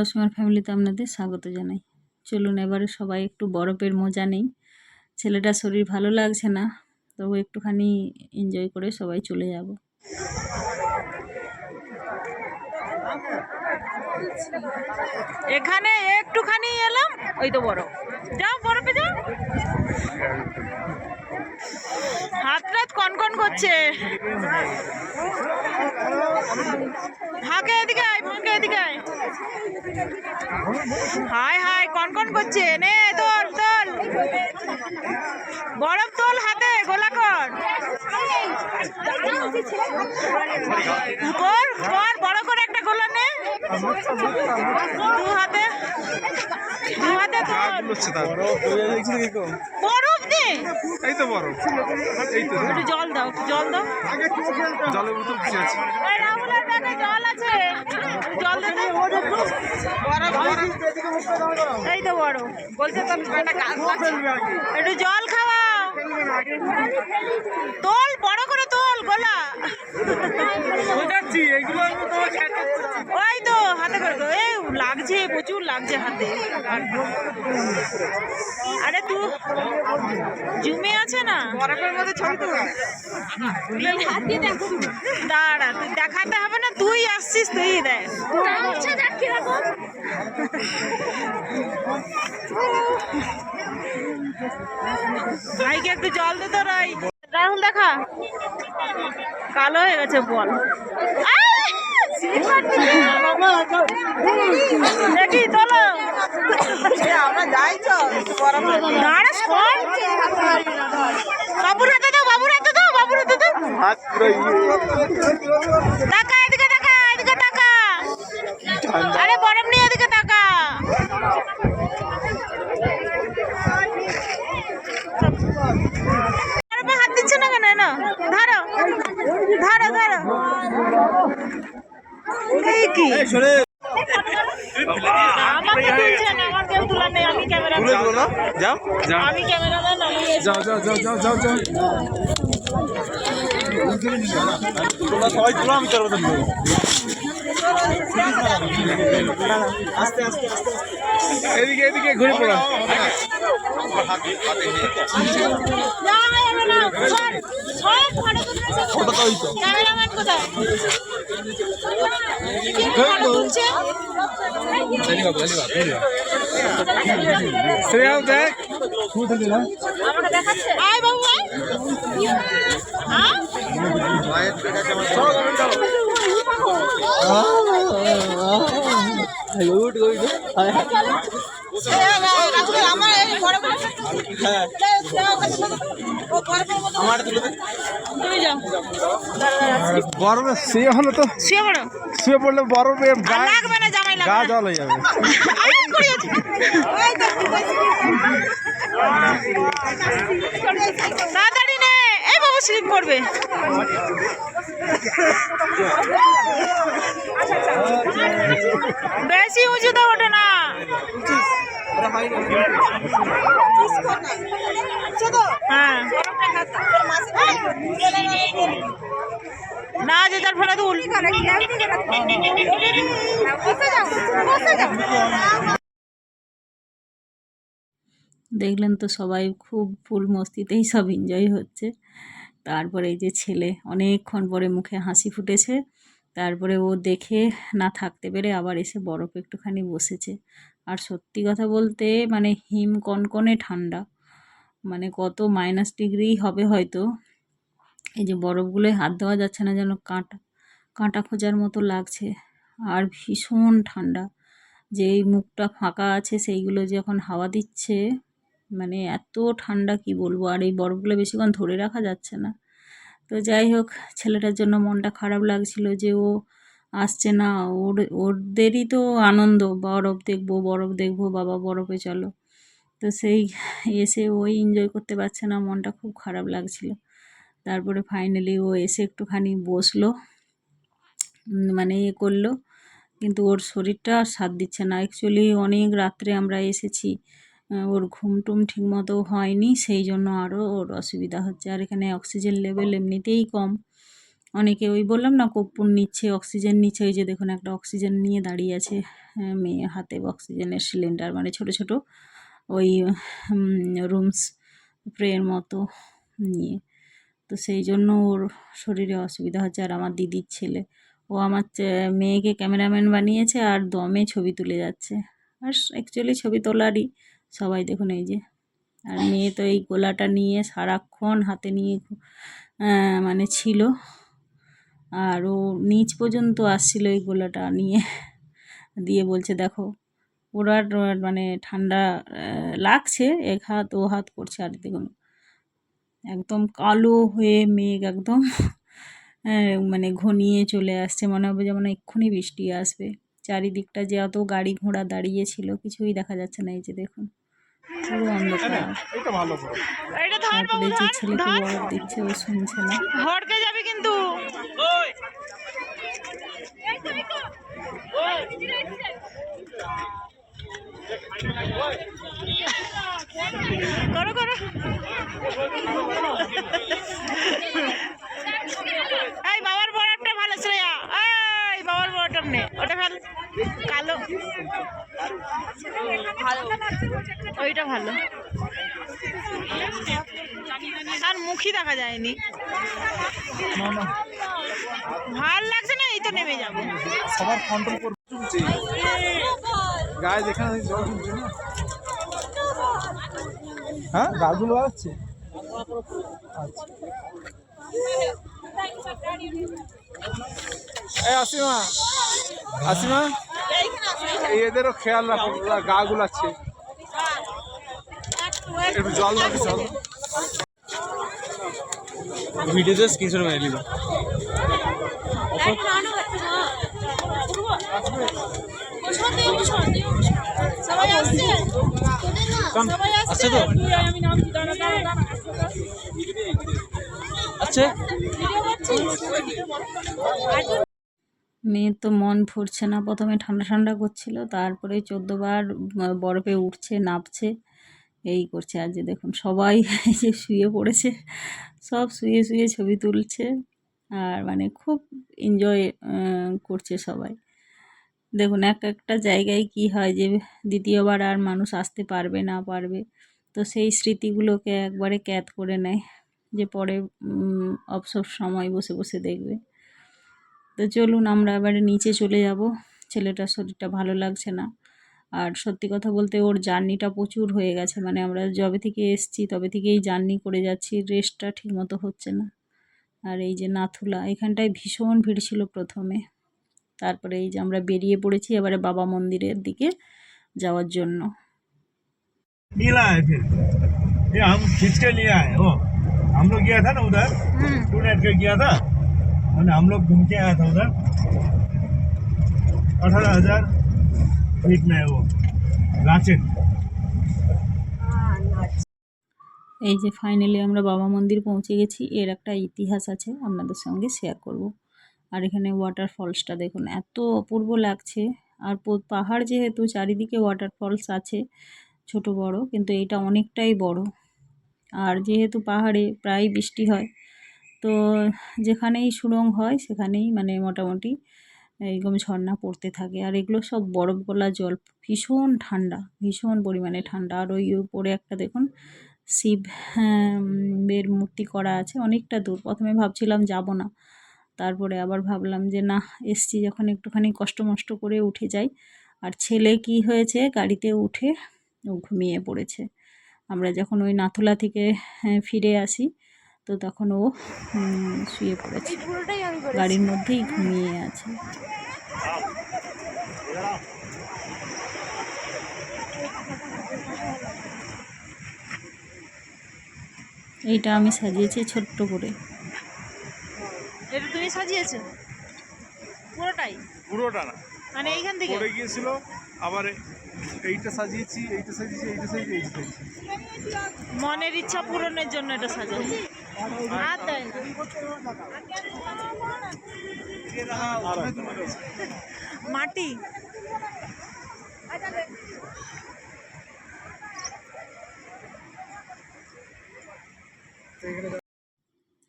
রসমার ফ্যামিলিতে আপনাদের স্বাগত জানাই। চলুন এবারে সবাই একটু বরফের মজা নেই। ছেলেটার শরীর ভালো লাগছে না তবু একটুখানি এনজয় করে সবাই চলে যাব। এখানে একটুখানি এলাম, ওই তো বড় যাও বরফে যাও। হাত রাত কনকন করছে। ফাঁকে এদিকে আয় এদিকে আয়। হাই হাই কনকন করছে। নে, তোল তোল। বরফ তোল হাতে, গোলা কর। কর কর বড় করে একটা গোলা নে। দু হাতে দু হাতে তোল হচ্ছে তার বরফ নে এই তো বড়। এই তো একটু জল দাও একটু জল দাও। জলের বোতল কি আছে। এই রাহুলের ব্যাগে জল আছে। জল দে এই তো বড়। বলছে তো একটা কাজ একটু জল খাওয়াও। তোল বড় করে তোল গোলা। বোঝাচ্ছি এগুলো আমি তোমার ওই তো হাতে করে তো এই লাগছে প্রচুর লাগছে হাতে। আরে তু জুমে আছে না? বরফের মধ্যে ছবি তো দাঁড়া তুই দেখাতে হবে না তুই আসছিস তুই দেখ। ভাইকে একটু জল দে তো রাই রাহুল দেখা। কালো হয়ে গেছে বল। দেখি চলো আমরা যাই তো দাঁড়া শোন বাবুর হাতে দাও বাবুর হাতে দাও। বাবুর হাতে দাও টাকা এদিকে টাকা এদিকে টাকা আরে বরফ নিয়ে এদিকে টাকা বরফে হাত দিচ্ছে না কেন না ধরো ধরো ধরো এই কি আমাকে তুলছে না আমার কেউ তোলার নেই আমি ক্যামেরা তুলে যাও। যাও। আমি ক্যামেরাম্যান আমি যাও যাও যাও যাও যাও যাও। তোমরা সবাই তুলো আমি তার মতন আস্তে আস্তে আস্তে এদিকে এদিকে ঘুরে পড়ো। ফটো তো। ওই তো ক্যামেরাম্যান কোথায় শ্রেয়া দেখ আয় শুয়ে হলে তো শুয়ে পড়ো। শুয়ে পড়লে বরফে গা। জল হয়ে যাবে। তাড়াতাড়ি নে। এই বাবু স্লিপ করবে। বেশি উঁচুতে ওঠে না। না ফলে তুল দেখলেন তো সবাই খুব ফুল মস্তিতেই সব এনজয় হচ্ছে। তারপরে এই যে ছেলে, অনেকক্ষণ পরে মুখে হাসি ফুটেছে। তারপরে ও দেখে না থাকতে পেরে আবার এসে বরফ একটুখানি বসেছে। আর সত্যি কথা বলতে মানে হিম কনকনে ঠান্ডা। মানে কত মাইনাস ডিগ্রি হবে হয়তো। এই যে বরফগুলোয় হাত দেওয়া যাচ্ছে না যেন, কাঁটা কাঁটা খোঁজার মতো লাগছে। আর ভীষণ ঠান্ডা। যেই মুখটা ফাঁকা আছে, সেইগুলো যখন হাওয়া দিচ্ছে মানে এত ঠান্ডা কি বলব? আর এই বরফগুলো বেশিক্ষণ ধরে রাখা যাচ্ছে না। তো যাই হোক, ছেলেটার জন্য মনটা খারাপ লাগছিল যে ও আসছে না। ওর, ওদেরই তো আনন্দ। বরফ দেখব বরফ দেখব, বাবা বরফে চলো। তো সেই এসে ওই এনজয় করতে পারছে না, মনটা খুব খারাপ লাগছিল। তারপরে ফাইনালি ও এসে একটুখানি বসল মানে এ করল। কিন্তু ওর শরীরটা সাথ দিচ্ছে না। অ্যাকচুয়ালি অনেক রাত্রে আমরা এসেছি ওর ঘুম টুম ঠিক মতো হয়নি। সেই জন্য আরও ওর অসুবিধা হচ্ছে। আর এখানে অক্সিজেন লেভেল এমনিতেই কম। অনেকে ওই বললাম না কর্পূর নিচ্ছে অক্সিজেন নিচ্ছে ওই যে দেখুন একটা অক্সিজেন নিয়ে দাঁড়িয়ে আছে হ্যাঁ, মেয়ে হাতে অক্সিজেনের সিলিন্ডার মানে ছোট ছোট ওই রুমস স্প্রের মতো নিয়ে। তো সেই জন্য ওর শরীরে অসুবিধা হচ্ছে আর আমার দিদির ছেলে। ও আমার মেয়েকে ক্যামেরাম্যান বানিয়েছে আর দমে ছবি তুলে যাচ্ছে। আর অ্যাকচুয়ালি ছবি তোলারই সবাই দেখুন এই যে। আর মেয়ে তো এই গোলাটা নিয়ে সারাক্ষণ হাতে নিয়ে মানে ছিল। আর ও নিচ পর্যন্ত আসছিল এই গোলাটা নিয়ে। দিয়ে বলছে, দেখো, ওর মানে ঠান্ডা লাগছে, এক হাত, ও হাত করছে আর দেখুন, একদম কালো হয়ে মেঘ একদম মানে ঘনিয়ে চলে আসছে। মনে হবে যেমন এক্ষুনি বৃষ্টি আসবে। চারিদিকটা যে অত গাড়ি ঘোড়া দাঁড়িয়ে ছিল, কিছুই দেখা যাচ্ছে না। এই যে দেখুন পুরো অন্ধকার এটা ভালো করে। এটা ধর বাবু তারপরে যে ছেলেকে ধর দিচ্ছে ও শুনছে না। হড়কে যাবে কিন্তু। করো করো এই বাবার বড়টা ভালো শ্রেয়া এই বাবার বড়টা নে ওটা ভালো কালো ওইটা ভালো। আর মুখই দেখা যায়নি। ভালো লাগছে না এই তো নেমে যাব। সবার কন্ট্রোল গায়ে জল না? হ্যাঁ গাছগুলো বাড়াচ্ছে? আচ্ছা। আসিমা আসিমা? এদেরও খেয়াল রাখো গা গুলাচ্ছে। একটু জল দাও জল ভিডিওতে স্ক্রিনশট মেরে আচ্ছা তো? আচ্ছা মেয়ের তো মন ফুরছে না। প্রথমে ঠান্ডা ঠান্ডা করছিল, তারপরে চোদ্দবার বরফে উঠছে, নাপছে, এই করছে। আর যে দেখুন, সবাই যে শুয়ে পড়েছে, সব শুয়ে শুয়ে ছবি তুলছে আর মানে খুব এনজয় করছে সবাই। দেখুন, এক একটা জায়গায় কি হয় যে দ্বিতীয়বার আর মানুষ আসতে পারবে, না পারবে, তো সেই স্মৃতিগুলোকে একবারে ক্যাদ করে নেয় যে পরে অবসর সময় বসে বসে দেখবে। তো চলুন আমরা এবারে নিচে চলে যাব ছেলেটার শরীরটা ভালো লাগছে না আর সত্যি কথা বলতে ওর জার্নিটা প্রচুর হয়ে গেছে মানে আমরা যবে থেকে এসছি তবে থেকেই জার্নি করে যাচ্ছি রেস্টটা ঠিকমতো হচ্ছে না আর এই যে নাথুলা এখানটায় ভীষণ ভিড় ছিল প্রথমে তারপরে এই যে আমরা বেরিয়ে পড়েছি এবারে বাবা মন্দিরের দিকে যাওয়ার জন্য मिला है फिर ये हम खींच के लिए आए हो हम लोग गया था ना उधर टू नाइट के गया था और हम लोग घूम के आया था उधर अठारह हजार फीट में है वो रांचेन এই যে ফাইনালি আমরা বাবা মন্দির পৌঁছে গেছি এর একটা ইতিহাস আছে আপনাদের সঙ্গে শেয়ার করব আর এখানে ওয়াটার ফলসটা দেখুন এত অপূর্ব লাগছে আর পো- পাহাড় যেহেতু চারিদিকে ওয়াটার ফলস আছে ছোট বড় কিন্তু এটা অনেকটাই বড় আর যেহেতু পাহাড়ে প্রায় বৃষ্টি হয় তো যেখানেই সুড়ঙ্গ হয় সেখানেই মানে মোটামুটি এরকম ঝর্ণা পড়তে থাকে। আর এগুলো সব বরফ গলা জল ভীষণ ঠান্ডা ভীষণ পরিমাণে ঠান্ডা। আর ওই উপরে একটা দেখুন শিব হ্যাঁ, মূর্তি করা আছে অনেকটা দূর। প্রথমে ভাবছিলাম যাব না তারপরে আবার ভাবলাম যে না এসছি যখন একটুখানি কষ্ট মষ্ট করে উঠে যাই। আর ছেলে কি হয়েছে গাড়িতে উঠে ও ঘুমিয়ে পড়েছে। আমরা যখন ওই নাথুলা থেকে হ্যাঁ, ফিরে আসি তো তখন ও শুয়ে পড়েছে। গাড়ির মধ্যেই ঘুমিয়ে আছে। এইটা আমি সাজিয়েছি ছোট্ট করে। এটা তুমি সাজিয়েছো? পুরোটাই? পুরোটা না। মানে এইখান থেকে? পড়ে গিয়েছিল আবার এইটা সাজিয়েছি এইটা সাজিয়েছি এইটা সাজিয়েছি এইটা সাজিয়েছি। মনের ইচ্ছা পূরণের জন্য এটা সাজানো। না। মাটি।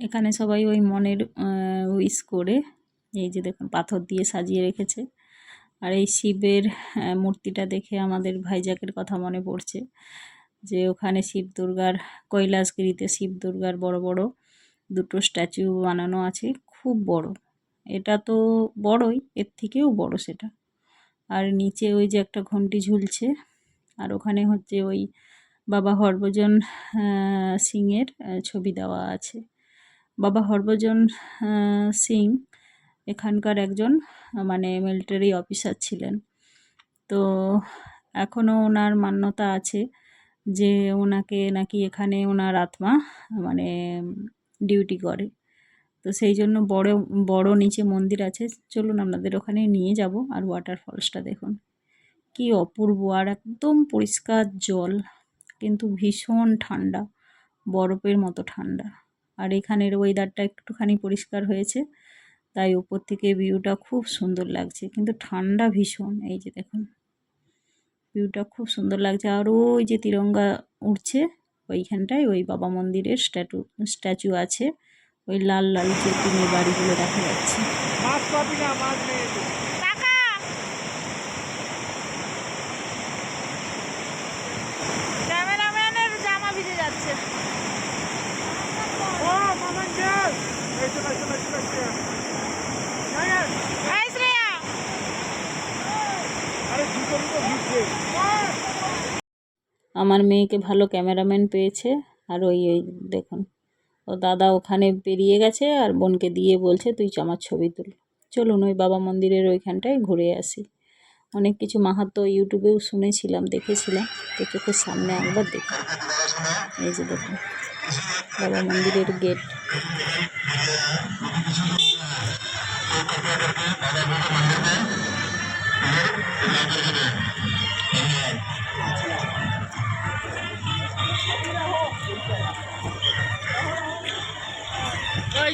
এখানে সবাই ওই মনের উইস করে এই যে দেখুন, পাথর দিয়ে সাজিয়ে রেখেছে। আর এই শিবের মূর্তিটা দেখে আমাদের ভাইজাকের কথা মনে পড়ছে। যে ওখানে শিব দুর্গার, কৈলাসগিরিতে শিব দুর্গার বড় বড় দুটো স্ট্যাচু বানানো আছে, খুব বড়। এটা তো বড়ই, এর থেকেও বড় সেটা। আর নিচে ওই যে একটা ঘন্টি ঝুলছে, আর ওখানে হচ্ছে ওই বাবা হরভজন সিংয়ের ছবি দেওয়া আছে। বাবা হরভজন সিং এখানকার একজন মানে মিলিটারি অফিসার ছিলেন। তো এখনও ওনার মান্যতা আছে। যে ওনাকে নাকি এখানে ওনার আত্মা মানে ডিউটি করে। তো সেই জন্য বড় বড় নিচে মন্দির আছে। চলুন আপনাদের ওখানে নিয়ে যাব আর ওয়াটারফলসটা দেখুন। কি অপূর্ব আর একদম পরিষ্কার জল, কিন্তু ভীষণ ঠান্ডা, বরফের মতো ঠান্ডা। আর এখানের ওয়েদারটা একটুখানি পরিষ্কার হয়েছে, তাই উপর থেকে ভিউটা খুব সুন্দর লাগছে। কিন্তু ঠান্ডা ভীষণ, এই যে দেখুন। ভিউটা খুব সুন্দর লাগছে। আর ওই যে তিরঙ্গা উঠছে ওইখানটায় ওই বাবা মন্দিরের স্ট্যাটু স্ট্যাচু আছে। ওই লাল লাল যে টিনের বাড়িগুলো দেখা যাচ্ছে মাছ পাবি না মাছ নেই তো। কাকা ক্যামেরাম্যানের জামা ভিজে যাচ্ছে ও মামান জল এই চলে চলে চলে চলে এই শ্রেয়া আরে জুতো তো ভিজছে আমার মেয়েকে ভালো ক্যামেরাম্যান পেয়েছে। আর ওই ওই দেখুন, ও দাদা ওখানে বেরিয়ে গেছে আর বোনকে দিয়ে বলছে, তুই আমার ছবি তুল। চলুন, ওই বাবা মন্দিরের ওইখানটায় ঘুরে আসি। অনেক কিছু মাহাত্ম ইউটিউবেও শুনেছিলাম, দেখেছিলাম। তো চোখের সামনে একবার দেখি। এই যে দেখুন, বাবা মন্দিরের গেট।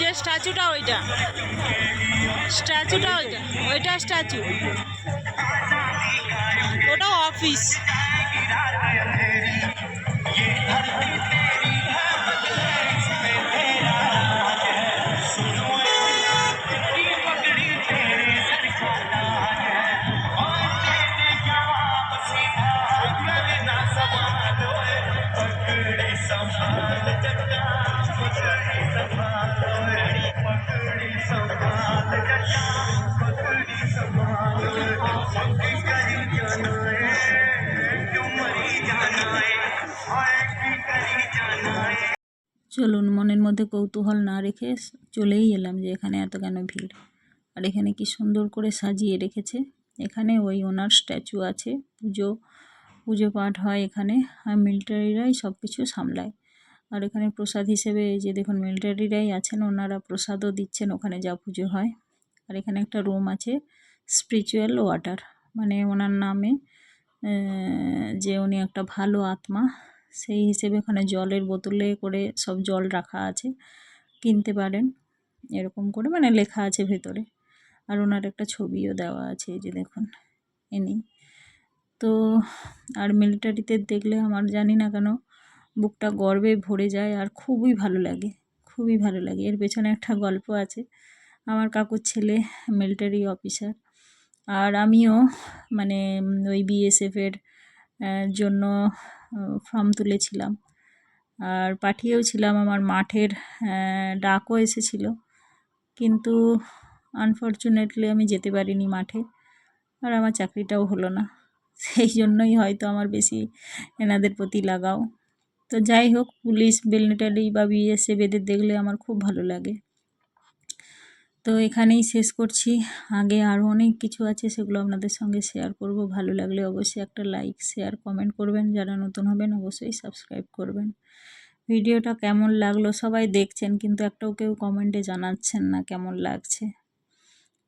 যে স্ট্যাচুটা ওইটা। স্ট্যাচুটা ওইটা। ওইটা স্ট্যাচু। ওটা অফিস। চলুন, মনের মধ্যে কৌতূহল না রেখে চলেই এলাম যে এখানে এত কেন ভিড়। আর এখানে কি সুন্দর করে সাজিয়ে রেখেছে। এখানে ওই ওনার স্ট্যাচু আছে, পুজো পুজো পাঠ হয় এখানে, আর মিলিটারিরাই সব কিছু সামলায়। আর এখানে প্রসাদ হিসেবে এই যে দেখুন, মিলিটারিরাই আছেন, ওনারা প্রসাদও দিচ্ছেন ওখানে যা পুজো হয়। আর এখানে একটা রুম আছে, স্পিরিচুয়াল ওয়াটার। মানে ওনার নামে যে উনি একটা ভালো আত্মা। সেই হিসেবে ওখানে জলের বোতলে করে সব জল রাখা আছে, কিনতে পারেন। এরকম করে মানে লেখা আছে ভেতরে। আর ওনার একটা ছবিও দেওয়া আছে এই যে দেখুন ইনি তো আর মিলিটারিতে দেখলে আমার জানি না কেন বুকটা গর্বে ভরে যায় আর খুবই ভালো লাগে, খুবই ভালো লাগে। এর পেছনে একটা গল্প আছে, আমার কাকুর ছেলে মিলিটারি অফিসার। আর আমিও মানে ওই বিএসএফের জন্য ফর্ম তুলেছিলাম। আর পাঠিয়েও ছিলাম আমার মাঠের ডাকও এসেছিল। কিন্তু আনফর্চুনেটলি আমি যেতে পারিনি মাঠে। আর আমার চাকরিটাও হলো না। সেই জন্যই হয়তো আমার বেশি এনাদের প্রতি লাগাও। তো যাই হোক, পুলিশ মিলিটারি বা বিএসএফ এদের দেখলে আমার খুব ভালো লাগে। তো এখানেই শেষ করছি। আগে আরও অনেক কিছু আছে, সেগুলো আপনাদের সঙ্গে শেয়ার করব। ভালো লাগলে অবশ্যই একটা লাইক শেয়ার কমেন্ট করবেন। যারা নতুন হবেন, অবশ্যই সাবস্ক্রাইব করবেন। ভিডিওটা কেমন লাগল সবাই দেখছেন, কিন্তু একটাও কেউ কমেন্টে জানাচ্ছেন না কেমন লাগছে।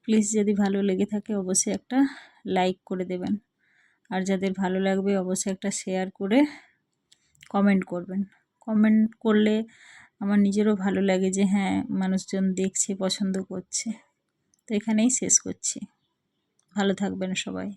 প্লিজ যদি ভালো লেগে থাকে, অবশ্যই একটা লাইক করে দেবেন। আর যাদের ভালো লাগবে, অবশ্যই একটা শেয়ার করে কমেন্ট করবেন। কমেন্ট করলে আমার নিজেরও ভালো লাগে যে হ্যাঁ মানুষজন দেখছে, পছন্দ করছে। তো এখানেই শেষ করছি। ভালো থাকবেন সবাই।